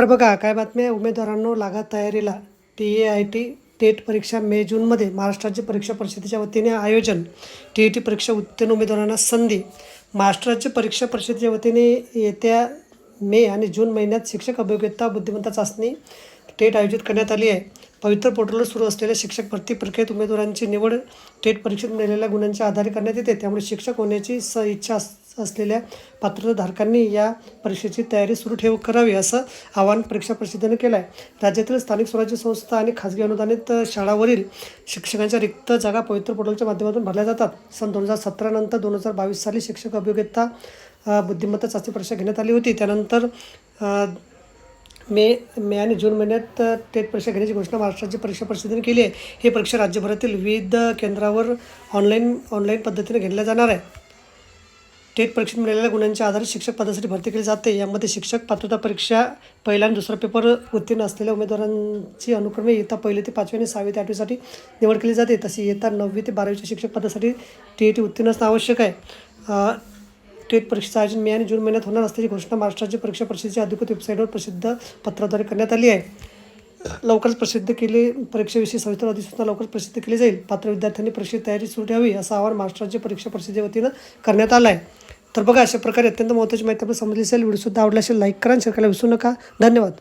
तर बघा काय बातम्या उमेदवारांनो लागा तयारीला. T A I T TET परीक्षा मे जूनमध्ये महाराष्ट्र राज्य परीक्षा परिषदेच्या वतीने आयोजन. टी ई टी परीक्षा उत्तीर्ण उमेदवारांना संधी. महाराष्ट्र राज्य परीक्षा परिषदेच्या वतीने येत्या मे आणि जून महिन्यात शिक्षक अभियोग्यता बुद्धिमत्ता चाचणी टेट आयोजित करण्यात आली आहे. पवित्र पोर्टलवर सुरू असलेल्या शिक्षक भरती प्रक्रियेत उमेदवारांची निवड टेट परीक्षेत मिळालेल्या गुणांच्या आधारे करण्यात येते. त्यामुळे शिक्षक होण्याची स इच्छा अस असलेल्या पात्रताधारकांनी या परीक्षेची तयारी सुरू ठेव करावी असं आवाहन परीक्षा परिषदेनं केलं आहे राज्यातील स्थानिक स्वराज्य संस्था आणि खाजगी अनुदानित शाळावरील शिक्षकांच्या रिक्त जागा पवित्र पोर्टलच्या माध्यमातून भरल्या जातात. सन दोन हजार सतरानंतर दोन हजार बावीस साली शिक्षक अभियोग्यता बुद्धिमत्ता चाचणी परीक्षा घेण्यात आली होती. त्यानंतर मे मे आणि जून महिन्यात टेट परीक्षा घेण्याची घोषणा महाराष्ट्र राज्य परीक्षा परिषदेने केली आहे. ही परीक्षा राज्यभरातील विविध केंद्रावर ऑनलाईन ऑनलाईन पद्धतीने घेतल्या जाणार आहे टेट परीक्षेत मिळालेल्या गुणांच्या आधारे शिक्षक पदासाठी भरती केली जाते. यामध्ये शिक्षक पात्रता परीक्षा पहिला आणि दुसरा पेपर उत्तीर्ण असलेल्या उमेदवारांची अनुक्रमे इयत्ता पहिली ते पाचवी आणि सहावी ते आठवीसाठी निवड केली जाते. तशी इयत्ता नववी ते बारावीच्या शिक्षक पदासाठी टी ई टी उत्तीर्ण असणं आवश्यक आहे. टेट परीक्षेचं आयोजन मे आणि जून महिन्यात होणार असल्याची घोषणा महाराष्ट्राच्या परीक्षा परिषदेच्या अधिकृत वेबसाईटवर प्रसिद्ध पत्राद्वारे करण्यात आली आहे. लवकरच प्रसिद्ध केले परीक्षेविषयी सविस्तर अधिसूचना लवकरच प्रसिद्ध केली जाईल. पात्र विद्यार्थ्यांनी परीक्षेची तयारी सुरू ठेवावी असं आवाहन महाराष्ट्राच्या परीक्षा परिषदेच्या वतीनं करण्यात आलं आहे. तर बघा अशा प्रकारे अत्यंत महत्त्वाची माहिती आपण समजली असेल. व्हिडिओसुद्धा आवडला असेल लाईक करा शेअर करायला विसरू नका. धन्यवाद.